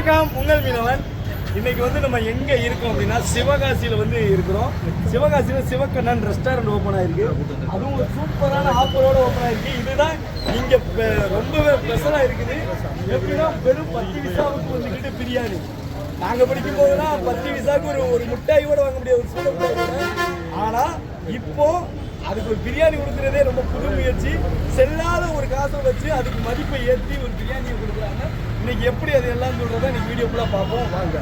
வணக்கம் உங்கள் மீனவன் இன்னைக்கு வந்து நம்ம எங்க இருக்கோம் அப்படின்னா சிவகாசியில வந்து இருக்கிறோம். சிவகாசியில சிவக்கண்ணன் ரெஸ்டாரண்ட் ஓப்பன் ஆயிருக்கு. அதுவும் ஒரு சூப்பரான ஆஃபரோட ஓப்பன் ஆயிருக்கு. இதுதான் இங்க ரொம்பவே ஸ்பெஷலா இருக்குது. எப்படின்னா வெறும் பத்து விசாவுக்கு வந்துக்கிட்டு பிரியாணி. நாங்க படிக்கும் போதெல்லாம் பத்து விசாவுக்கு ஒரு ஒரு மிட்டாய் கூட வாங்க முடியாது ஒரு சூட ஆனா இப்போ அதுக்கு ஒரு பிரியாணி கொடுக்குறதே ரொம்ப புது முயற்சி. செல்லாத ஒரு காசை வச்சு அதுக்கு மதிப்பை ஏற்றி ஒரு பிரியாணியை கொடுக்குறாங்க. இன்னைக்கு எப்படி அது எல்லாம் சொல்கிறத இன்னைக்கு வீடியோ ஃபுல்லாக பார்ப்போம். வாங்க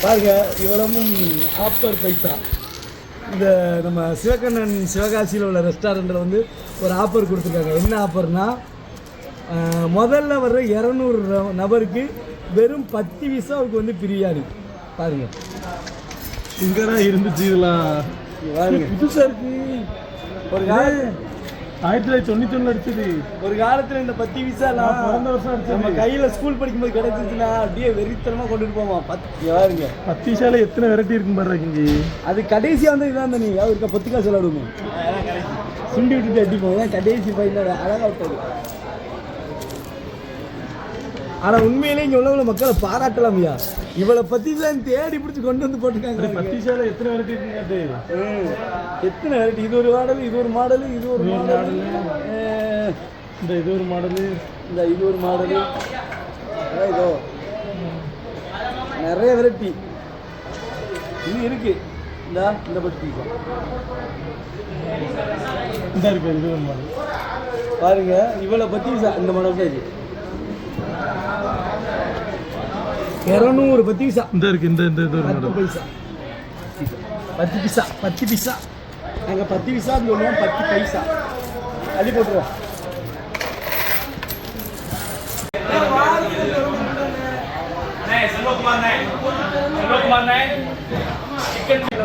பாருங்க இவ்வளவும் ஆப்பர் பைசா இந்த நம்ம சிவகண்ணன் சிவகாசியில் உள்ள ரெஸ்டாரண்ட்டில் வந்து ஒரு ஆஃபர் கொடுத்துருக்காங்க. என்ன ஆஃபர்னா அஹ், முதல்ல வர்ற இரநூறு நபருக்கு வெறும் பத்து விசாவுக்கு வந்து பிரியாணி. பாருங்க. இங்கதான் இருந்துச்சு இதெல்லாம். பாருங்க. புதுசா இருக்கு. ஒரு ஆயிரத்தி தொள்ளாயிரத்தி தொண்ணூத்தி ஒண்ணுல அடிச்சது. ஒரு காலத்துல இந்த பத்து விசாலாம் நான் பிறந்த வருஷம் அடிச்சது. நம்ம கையில ஸ்கூல் படிக்கும்போது கிடைச்சிச்சுன்னா அப்படியே வெறித்தனமா கொண்டுட்டு போவோம். பத்து இங்க பாருங்க. பத்தீசால எத்தனை வெரைட்டி இருக்குன்னு பாரு இங்க. அது கடைசியா வந்து இதான் நீ அவருக்கு பத்து காசு விளாடுவோமே சுண்டி விட்டுட்டு அடிப்போம். ஏன் கடைசி பையன் அழகா விட்டது. ஆனா உண்மையிலே இங்க உள்ளவங்கள மக்களை பாராட்டலாம்யா. இவளை பத்தி தான் தேடி பிடிச்சி கொண்டு வந்து போட்டுருக்காங்க. பத்தீசால எத்தனை வெரைட்டி இருக்குங்க. எத்தனை வெரைட்டி இது ஒரு மாடல் இது ஒரு மாடல் இது ஒரு மாடல். இந்த இது ஒரு மாடலு. இந்த இது ஒரு மாடல். இதோ. நிறைய வெரைட்டி இது இருக்கு. இந்த இந்த பத்தி இந்த இருக்கு இது ஒரு மாடல். பாருங்க இவளை பத்தி ச- இந்த மாடல் தான் இது இரநூறு பத்து பைசா. இந்த இருக்கு இந்த இந்த இது பத்து பைசா. பத்து பைசா பத்து பைசா. நாங்கள் பத்து பைசான்னு சொல்லுவோம் பத்து பைசா. அள்ளி போட்டுருவோம்.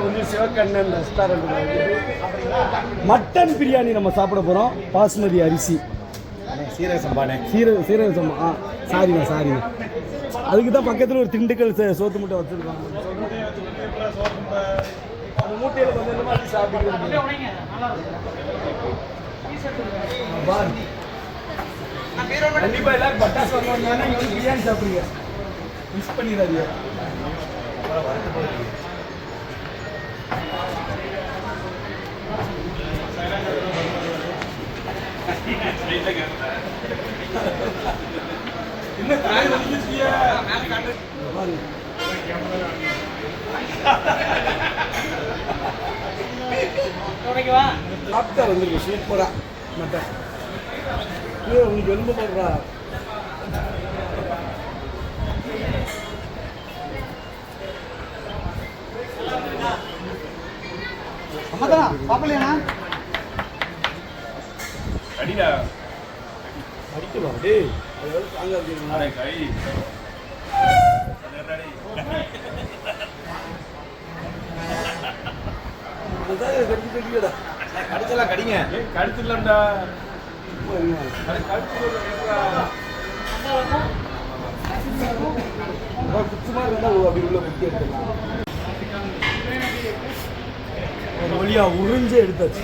வந்து சிவக்கண்ணன் ரெஸ்டாரண்ட் மட்டன் பிரியாணி நம்ம சாப்பிட போகிறோம் பாஸ்மதி அரிசி. சீரக சம்பானே. சீரக சீரக சம்பா ஆ சாரிண்ணா சாரிண்ணா அதுக்கு தான் பக்கத்தில் ஒரு திண்டுக்கல் சே- சோத்து முட்டை வச்சுருக்காங்க. கண்டிப்பாக எல்லாரும் பட்டாசு வாங்குவாங்கன்னா பிரியாணி சாப்பிடுங்க. மிஸ் பண்ணிடாதீங்க. சாப்பிட்டா வந்துருக்கு சூப்பரா மட்டன் கீழே உங்களுக்கு எலும்பு போடுறா அடிடா. அடிக்கலாம் டேய் அது தாங்க அப்படிங்களா அடே கை. கடிச்சலாம் கடிங்க. கழுத்துல குச்சுமா இருந்தா அப்படி உள்ள குத்தி ஒரு வழியா உறிஞ்சு எடுத்தாச்சு.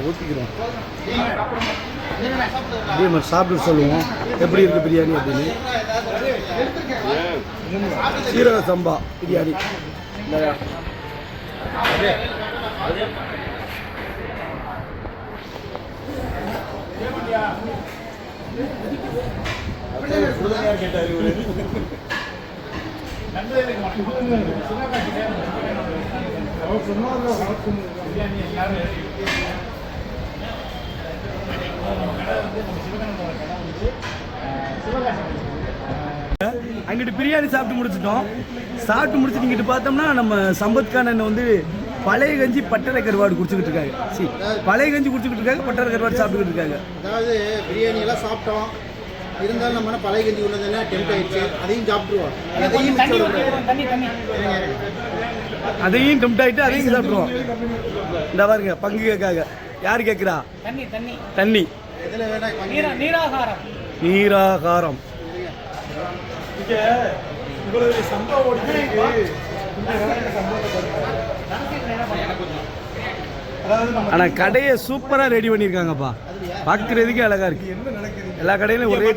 கொஞ்சம் ஊற்றிக்கிறோம் அதே மாதிரி சாப்பிட்டு சொல்லுவோம். எப்படி இருக்குது பிரியாணி அப்படின்னு? சீரக சம்பா பிரியாணி. அங்கிட்டு பிரியாணி சாப்பிட்டு முடிச்சிட்டோம். சாப்பிட்டு முடிச்சுட்டு இங்கிட்டு பார்த்தோம்னா நம்ம சம்பத்கானன் வந்து பழைய கஞ்சி பட்டறை கருவாடு குடிச்சுக்கிட்டு இருக்காங்க சி பழைய கஞ்சி குடிச்சுக்கிட்டு இருக்காங்க பட்டறை கருவாடு சாப்பிட்டுக்கிட்டு இருக்காங்க அதாவது பிரியாணி எல்லாம் சாப்பிட்டோம். இருந்தாலும் நம்ம பழைய கஞ்சி உள்ளதெல்லாம் டெம்ட் ஆயிடுச்சு. அதையும் சாப்பிட்டுருவோம். அதையும். அதையும் டெம்ட் ஆகிட்டு அதையும் சாப்பிடுவோம் இந்த பாருங்க பங்கு கேட்காங்க யார் கேட்குறா? தண்ணி. தண்ணி. நீராகாரம். நீராகாரம். சம்பவம் ஆனால் கடையை சூப்பராக ரெடி பண்ணியிருக்காங்கப்பா. பார்க்குறதுக்கே அழகா இருக்கு. என்ன நடக்குது? எல்லா கடையிலும் ஒரே.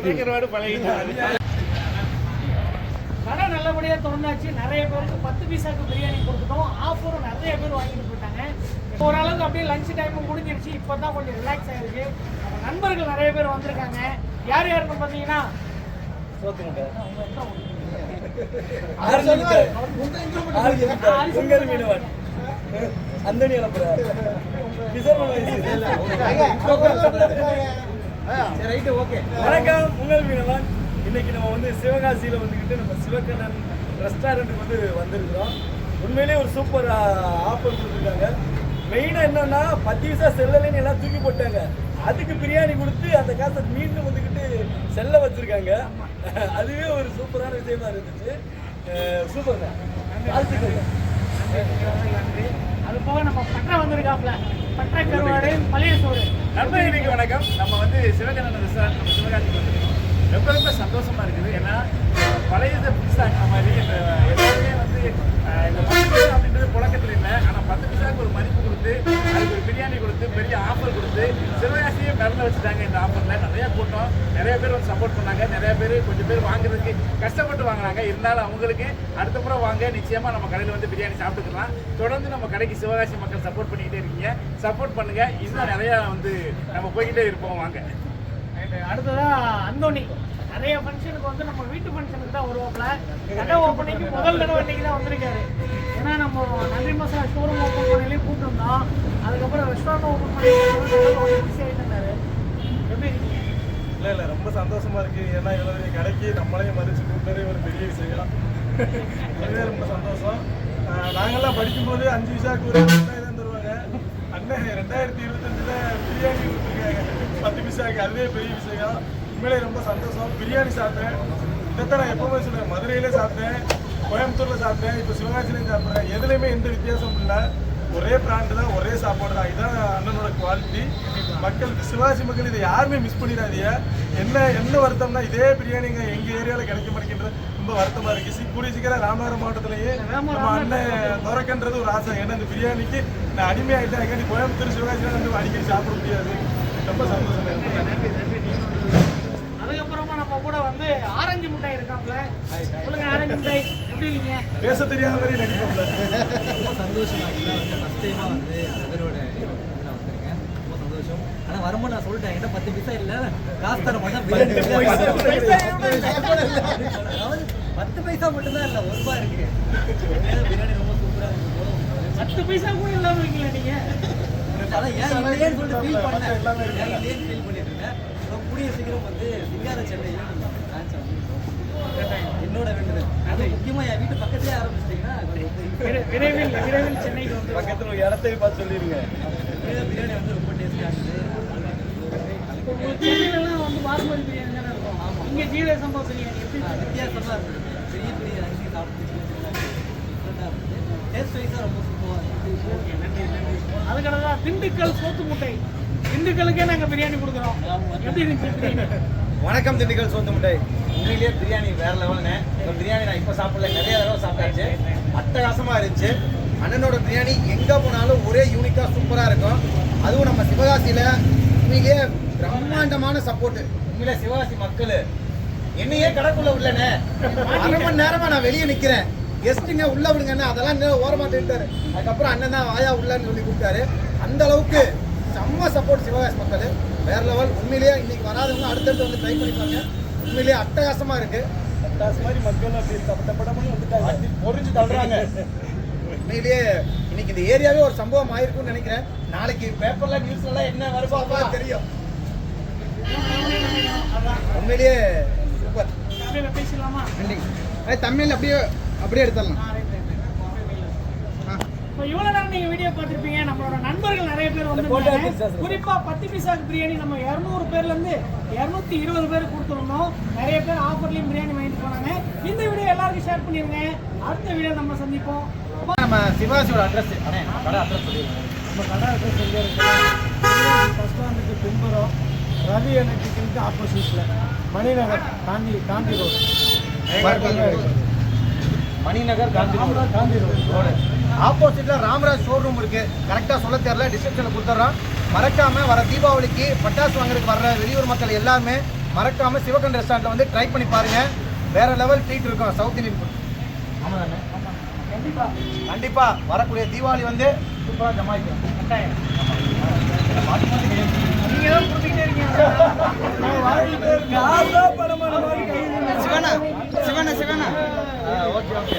கடை நல்லபடியாக திறந்தாச்சு. நிறைய பேருக்கு பத்து பீஸாக்கு பிரியாணி கொடுத்துட்டோம். ஆஃபரும் நிறைய பேர் வாங்கிட்டு போயிட்டாங்க. ஓரளவுக்கு அப்படியே லஞ்ச் டைமும் முடிஞ்சிருச்சு. இப்போ தான் கொஞ்சம் ரிலாக்ஸ் ஆயிருக்கு. நம்ம நண்பர்கள் நிறைய பேர் வந்திருக்காங்க. யார் யாருன்னு பார்த்தீங்கன்னா? பொங்கல் மீனவன். அந்தனி வணக்கம் உங்கள் மீனவன். இன்னைக்கு நம்ம வந்து சிவகாசியில் வந்துக்கிட்டு நம்ம சிவகண்ணன் ரெஸ்டாரண்ட்டுக்கு வந்து வந்திருக்கிறோம். உண்மையிலேயே ஒரு சூப்பர் ஆஃபர் கொடுத்துருக்காங்க. மெயினாக என்னன்னா பத்து பைசா செல்லலைன்னு எல்லாம் தூக்கி போட்டாங்க. அதுக்கு பிரியாணி கொடுத்து அந்த காசை மீண்டும் வந்துக்கிட்டு செல்ல வச்சிருக்காங்க. அதுவே ஒரு சூப்பரான விஷயமா இருந்துச்சு. சூப்பர் வாழ்த்துக்கள். நன்றி அது போக நம்ம பட்டை வந்திருக்காப்ல பட்டை கருவாடு பழைய சோறு. நண்பர்களுக்கு வணக்கம். நம்ம வந்து சிவகண்ணன் ரெஸ்டாரண்ட் நம்ம சிவகாசிக்கு வந்துருக்கோம். ரொம்ப ரொம்ப சந்தோஷமா இருக்குது. ஏன்னா பழைய புதுசாக மாதிரி எல்லாருமே இந்த பத்து பைசா அப்படின்றது புழக்கத்தில் இல்லை ஆனால் பத்து பைசாவுக்கு ஒரு மதிப்பு கொடுத்து அதுக்கு ஒரு பிரியாணி கொடுத்து பெரிய ஆஃபர் கொடுத்து சிவகாசியே மிரள வச்சுட்டாங்க இந்த ஆஃபரில் நிறைய கூட்டம் நிறைய பேர் வந்து சப்போர்ட் பண்ணாங்க நிறைய பேர் கொஞ்சம் பேர் வாங்குறதுக்கு கஷ்டப்பட்டு வாங்குறாங்க இருந்தாலும் அவங்களுக்கு அடுத்த முறை வாங்க நிச்சயமாக நம்ம கடையில் வந்து பிரியாணி சாப்பிட்டுக்கலாம் தொடர்ந்து நம்ம கடைக்கு சிவகாசி மக்கள் சப்போர்ட் பண்ணிக்கிட்டே இருக்கீங்க. சப்போர்ட் பண்ணுங்கள் இன்னும் நிறையா வந்து நம்ம போய்கிட்டே இருப்போம். வாங்க. அடுத்ததான் அந்தோனி அந்தோணி. நிறைய ஃபங்க்ஷனுக்கு வந்து நம்ம வீட்டு ஃபங்க்ஷனுக்கு தான் வருவோம்ல. கடை ஓப்பனிங்க்கு முதல் தடவை இன்னைக்கு தான் வந்திருக்காரு. ஏன்னா நம்ம நன்றி மசாலா ஷோரூம் ஓப்பன் பண்ணிலையும் கூப்பிட்டுருந்தோம் அதுக்கப்புறம் ரெஸ்டாரண்ட் ஓப்பன் பண்ணி பிஸி ஆகிட்டு எப்படி இருக்கீங்க? இல்லை இல்லை ரொம்ப சந்தோஷமா இருக்கு. ஏன்னா இவ்வளவு கடைக்கு நம்மளையும் மதிச்சு கூப்பிட்டதே ஒரு பெரிய விஷயம். அதுவே ரொம்ப சந்தோஷம். நாங்கள்லாம் படிக்கும்போது அஞ்சு விசாக்கு ஒரு ரெண்டாயிரம் தான் தருவாங்க அண்ணன் ரெண்டாயிரத்தி இருபத்தஞ்சுல பிரியாணி கொடுத்துருக்காங்க. பத்து விசாக்கு அதுவே பெரிய விஷயம். உண்மையிலே ரொம்ப சந்தோஷம். பிரியாணி சாப்பிட்டேன். இதைத்தான் நான் எப்பவுமே சொல்லுவேன். மதுரையிலே சாப்பிட்டேன். கோயம்புத்தூர்ல சாப்பிட்டேன். இப்போ சிவகாசிலையும் சாப்பிட்றேன். எதுலையுமே எந்த வித்தியாசமும் இல்லை. ஒரே பிராண்டு தான் ஒரே சாப்பாடு தான். இதுதான் அண்ணனோட குவாலிட்டி மக்களுக்கு சிவாசி மக்கள் இதை யாருமே மிஸ் பண்ணிடாதீங்க. என்ன என்ன வருத்தம்னா இதே பிரியாணிங்க எங்க ஏரியாவில் கிடைக்க மாட்டேங்கிறது ரொம்ப வருத்தமா இருக்கு. சி- கூடிய சீக்கிரம் ராமநாதபுரம் மாவட்டத்திலேயே நம்ம அண்ணன் துறக்கன்றது ஒரு ஆசை. ஏன்னா இந்த பிரியாணிக்கு நான் அடிமையாயிட்டேன். எங்க கோயம்புத்தூர் சிவகாசியில் வந்து அடிக்கடி சாப்பிட முடியாது. ரொம்ப சந்தோஷம். அதுக்கப்புறமா நம்ம கூட வந்து ஆரஞ்சு மிட்டாய் இருக்காப்ல. சொல்லுங்க ஆரஞ்சு மிட்டாய். எப்படி இருக்கீங்க? பேச தெரியாத மாதிரி நடிப்போம்ல ரொம்ப சந்தோஷம் ஆக்சுவலாக வந்து டைமாக வந்து அதரோட இதில் வந்திருக்கேன். ரொம்ப சந்தோஷம். ஆனால் வரும்போது நான் சொல்லிட்டேன் என்ன பத்து பைசா இல்லை? காசு தர மாட்டேன் அதாவது பத்து பைசா மட்டும்தான் இல்லை ஒரு இருக்கு. பிரியாணி ரொம்ப பத்து பைசா கூட இல்லாம இருக்கீங்களா நீங்க. அதான் ஏன் இல்லையேன்னு சொல்லிட்டு ஃபீல் பண்ணேன் ஃபீல் கூடிய சீக்கிரம் வந்து சிங்கார சென்னையில் என்னோட வேண்டுதல். அது முக்கியமாக என் வீட்டு பக்கத்துலேயே ஆரம்பிச்சிட்டிங்கன்னா விரைவில் விரைவில் சென்னைக்கு வந்து பக்கத்தில் ஒரு இடத்தையும் பார்த்து சொல்லிடுங்க பிரியாணி வந்து ரொம்ப டேஸ்டியாக இருக்குது சென்னையிலலாம் வந்து பாஸ்மதி பிரியாணி தானே இருக்கும். இங்கே ஜீரக சம்பா பிரியாணி எப்படி? வித்தியாசமாக இருக்குது பெரிய பெரிய அரிசி சாப்பிட்டு டிஃப்ரெண்ட்டாக இருக்குது டேஸ்ட் வைஸாக ரொம்ப சூப்பராக இருக்குது அதுக்கடுத்தா திண்டுக்கல் சோத்து முட்டை திண்டுக்கலுக்கே நாங்கள் பிரியாணி கொடுக்குறோம். எப்படி இருந்துச்சு பிரியாணி வணக்கம் திண்டுக்கல் சோத்து முட்டை. உண்மையிலேயே பிரியாணி வேற லெவல்னு இந்த பிரியாணி நான் இப்போ சாப்பிடல நிறைய தடவை சாப்பிட்டாச்சு. அட்டகாசமாக இருந்துச்சு. அண்ணனோட பிரியாணி எங்கே போனாலும் ஒரே யூனிக்காக சூப்பராக இருக்கும். அதுவும் நம்ம சிவகாசியில் உண்மையிலேயே பிரம்மாண்டமான சப்போர்ட் உண்மையிலே சிவகாசி மக்கள். என்னையே கடக்குள்ள உள்ளனே அரை மணி நேரமா நான் வெளியே நிக்கிறேன். கெஸ்ட்டுங்க உள்ள விடுங்கன்னு அதெல்லாம் ஓரமாட்டேன்ட்டாரு. அதுக்கப்புறம் அண்ணன் தான் வாயா உள்ளன்னு சொல்லி கொடுத்தாரு அந்த அளவுக்கு செம்ம சப்போர்ட் சிவகாசி மக்கள். வேற லெவல் உண்மையிலேயே இன்னைக்கு வராதவங்க அடுத்தடுத்து வந்து ட்ரை பண்ணிப்பாங்க. உண்மையிலேயே அட்டகாசமா இருக்கு. பட்டாசு மாதிரி மக்கள் அப்படி தப்ப தப்படம்னு வந்துட்டாங்க. அடி பொறிஞ்சு தள்ளுறாங்க. உண்மையிலேயே இன்னைக்கு இந்த ஏரியாவே ஒரு சம்பவம் ஆயிருக்கும்னு நினைக்கிறேன். நாளைக்கு பேப்பர்ல நியூஸ்ல எல்லாம் என்ன அப்பதான் தெரியும். உண்மையிலேயே சூப்பர். தமிழில் பேசலாமா? தமிழ் அப்படியே அப்படியே எடுத்துடலாம். இப்போ இவ்வளோ நேரம் நீங்கள் வீடியோ பார்த்துருப்பீங்க. நம்மளோட நண்பர்கள் நிறைய பேர் வந்து குறிப்பாக பத்து பீஸாக்கு பிரியாணி நம்ம இரநூறு பேர்லேருந்து இரநூத்தி இருபது பேர் கொடுத்துருந்தோம். நிறைய பேர் ஆஃபர்லேயும் பிரியாணி வாங்கிட்டு போனாங்க. இந்த வீடியோ எல்லாருக்கும் ஷேர் பண்ணிடுங்க அடுத்த வீடியோ நம்ம சந்திப்போம். நம்ம சிவாசியோட அட்ரஸ் அண்ணே கடை அட்ரஸ் சொல்லிடுங்க. நம்ம கடை அட்ரஸ் எங்கே இருக்கு? பஸ் ஸ்டாண்டுக்கு பின்புறம் ரவி எலக்ட்ரிக்கலுக்கு ஆப்போசிட்டில் Maninagar Gandhi Gandhi road Maninagar Gandhi road Gandhi road ஆப்போசிட்ல ராமராஜ் ஷோரூம் இருக்கு. கரெக்டா சொல்ல தெரியல டிஸ்கிரிப்ஷன்ல கொடுத்துட்றோம் மறக்காம வர தீபாவளிக்கு பட்டாசு வாங்குறதுக்கு வர்ற வெளியூர் மக்கள் எல்லாமே மறக்காம சிவகன் ரெஸ்டாரண்ட்ல வந்து ட்ரை பண்ணி பாருங்க. வேற லெவல் ட்ரீட் இருக்கும் சவுத் இந்தியன் ஃபுட் ஆமாம் கண்டிப்பா. வரக்கூடிய தீபாவளி வந்து சூப்பரா ஜமாய்க்கும். நீங்கள் தான் கொடுத்துக்கிட்டே இருக்கீங்க. சிவனா? சிவனா சிவனா? Okay okay